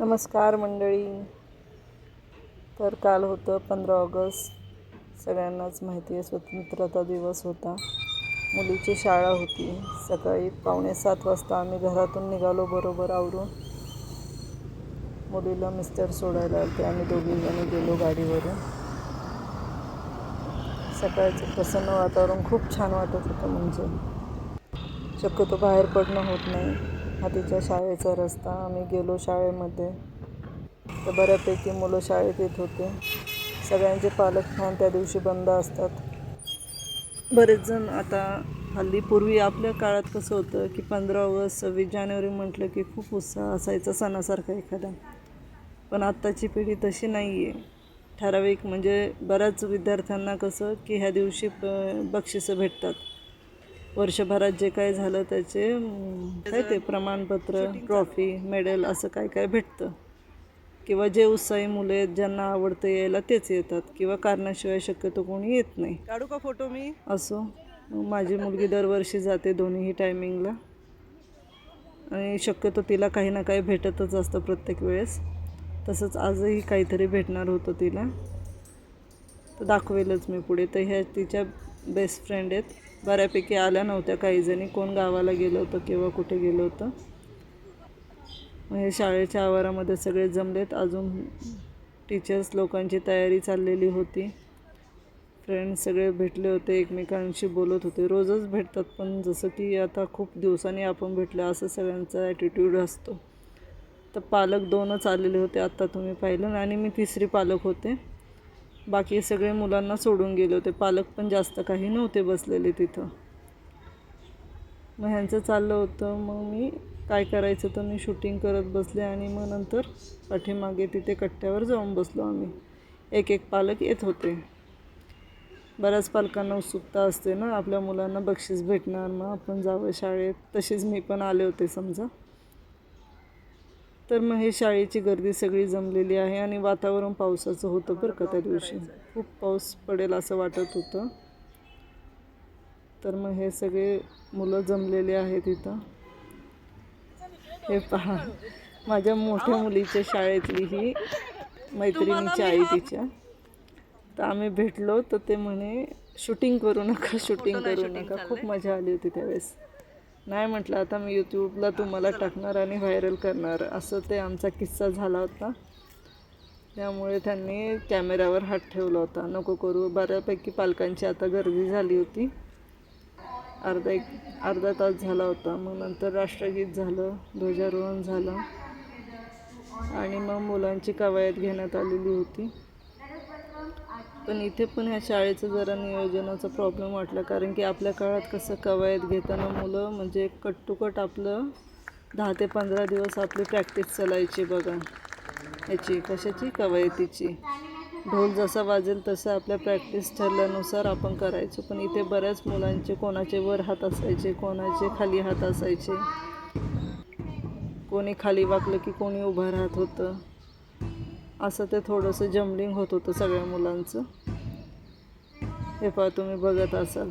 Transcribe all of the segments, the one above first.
नमस्कार मंडळी. तर काल होतं पंधरा ऑगस्ट. सगळ्यांनाच माहिती आहे स्वतंत्रता दिवस होता. मुलीची शाळा होती. सकाळी पावणे सात वाजता आम्ही घरातून निघालो बरोबर आवरून. मुलीला मिस्टर सोडायला ते आम्ही दोघीजणी गेलो गाडीवरून. सकाळचं प्रसन्न वातावरण खूप छान वाटत होतं म्हणजे. शक्यतो बाहेर पडणं होत नाही. हा तिच्या शाळेचा रस्ता. आम्ही गेलो शाळेमध्ये. तर बऱ्यापैकी मुलं शाळेत येत होते. सगळ्यांचे पालक खान त्या दिवशी बंद असतात. बरेच जण आता हल्ली पूर्वी आपल्या काळात कसं होतं की पंधरा ऑगस्ट सव्वीस जानेवारी म्हटलं की खूप उत्साह असायचा सणासारखा एखादा. पण आत्ताची पिढी तशी नाही आहे ठराविक म्हणजे बऱ्याच विद्यार्थ्यांना कसं की ह्या दिवशी ब बक्षिसं भेटतात. वर्षभरात जे काय झालं त्याचे काय ते प्रमाणपत्र ट्रॉफी मेडल असं काय काय भेटतं? किंवा जे उत्साही मुलं आहेत ज्यांना आवडतं यायला तेच येतात किंवा कारणाशिवाय शक्यतो कोणी येत नाही. काढू का फोटो मी? असो. माझी मुलगी दरवर्षी जाते दोन्हीही टायमिंगला आणि शक्यतो तिला काही ना काही भेटतच असतं प्रत्येक वेळेस. तसंच आजही काहीतरी भेटणार होतं तिला. तर दाखवेलच मी पुढे. तर ह्या तिच्या बेस्ट फ्रेंड आहेत. बऱ्यापैकी आल्या नव्हत्या. काही जणी कोण गावाला गेलं होतं किंवा कुठे गेलं होतं. हे शाळेच्या आवारामध्ये सगळे जमलेत. अजून टीचर्स लोकांची तयारी चाललेली होती. फ्रेंड्स सगळे भेटले होते एकमेकांशी बोलत होते. रोजच भेटतात पण जसं की आता खूप दिवसांनी आपण भेटलं असं सगळ्यांचा ॲटिट्यूड असतो. तर पालक दोनच आलेले होते आत्ता तुम्ही पाहिलं. आणि मी तिसरी पालक होते. बाकी सगळे मुलांना सोडून गेले होते. पालक पण जास्त काही नव्हते बसलेले तिथं. मग ह्यांचं चाललं होतं. मग मी काय करायचं तर मी शूटिंग करत बसले आणि मग नंतर पाठीमागे तिथे कट्ट्यावर जाऊन बसलो आम्ही. एक एक पालक येत होते. बऱ्याच पालकांना उत्सुकता असते ना आपल्या मुलांना बक्षीस भेटणार मग आपण जावं शाळेत. तशीच मी पण आले होते समजा. तर मग हे शाळेची गर्दी सगळी जमलेली आहे आणि वातावरण पावसाचं होतं बरं का त्या दिवशी. खूप पाऊस पडेल असं वाटत होतं. तर मग हे सगळे मुलं जमलेले आहेत इथं. हे पहा माझ्या मोठ्या मुलीच्या शाळेतली ही मैत्रिणीची आई तिच्या. तर आम्ही भेटलो तर ते म्हणे शूटिंग करू नका शूटिंग करू नका. खूप मजा आली होती त्यावेळेस. नाही म्हटलं आता मी यूट्यूबला तुम्हाला टाकणार आणि व्हायरल करणार. असं ते आमचा किस्सा झाला होता. त्यामुळे त्यांनी कॅमेऱ्यावर हात ठेवला होता. नको करू. बऱ्यापैकी पालकांची आता गर्दी झाली होती. अर्धा एक अर्धा तास झाला होता. मग नंतर राष्ट्रगीत झालं ध्वजारोहण झालं. आणि मग मुलांची कवायत घेण्यात आलेली होती. पण इथे पण ह्या शाळेचं जरा नियोजनाचा प्रॉब्लेम वाटला. कारण की आपल्या काळात कसं कवायत घेताना मुलं म्हणजे कट टू कट आपलं दहा ते पंधरा दिवस आपली प्रॅक्टिस चालायची बघा. याची कशाची? कवायतीची. ढोल जसा वाजेल तसं आपल्या प्रॅक्टिस ठरल्यानुसार आपण करायचो. पण इथे बऱ्याच मुलांचे कोणाचे वर हात असायचे कोणाचे खाली हात असायचे. कोणी खाली वाकलं की कोणी उभं राहत होतं. असं ते थोडंसं जमलिंग होत होतं सगळ्या मुलांचं. हे पहा तुम्ही बघत असाल.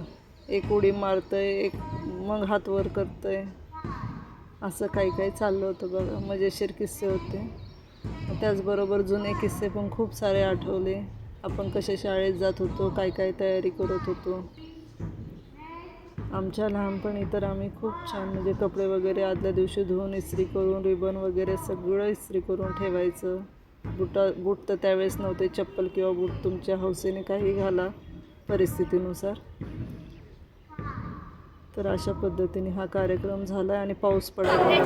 एक उडी मारतंय एक मग हात वर करतंय. असं काही काही चाललं होतं बघा. म्हणजे मजेशीर किस्से होते. त्याचबरोबर जुने किस्से पण खूप सारे आठवले. आपण कसे शाळेत जात होतो काय काय तयारी करत होतो. आमच्या लहानपणी तर आम्ही खूप छान म्हणजे कपडे वगैरे आदल्या दिवशी धुवून इस्त्री करून रिबन वगैरे सगळं इस्त्री करून ठेवायचं. बुटा बूट तर त्यावेळेस नव्हते. चप्पल किंवा बूट तुमच्या हौसेने काही घाला परिस्थितीनुसार. तर अशा पद्धतीने हा कार्यक्रम झाला आणि पाऊस लागला.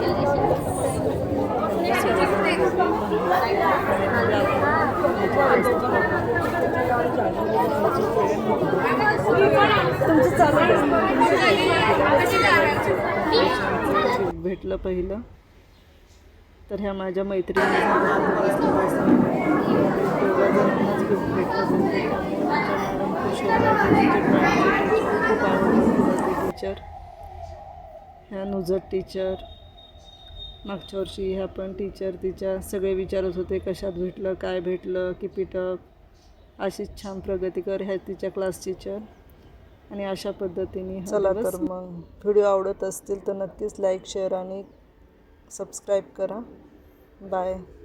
भेटलं पहिलं. तर ह्या माझ्या मैत्रिणी खूप आवडतं टीचर ह्या नुजत टीचर मागच्या वर्षी ह्या पण टीचर तिच्या सगळे विचारत होते कशात भेटलं काय भेटलं की पिटअप अशीच छान प्रगती कर ह्या तिच्या क्लास टीचर आणि अशा पद्धतीने चला तर मग. व्हिडिओ आवडत असतील तर नक्कीच लाईक शेअर आणि सबस्क्राईब करा. बाय.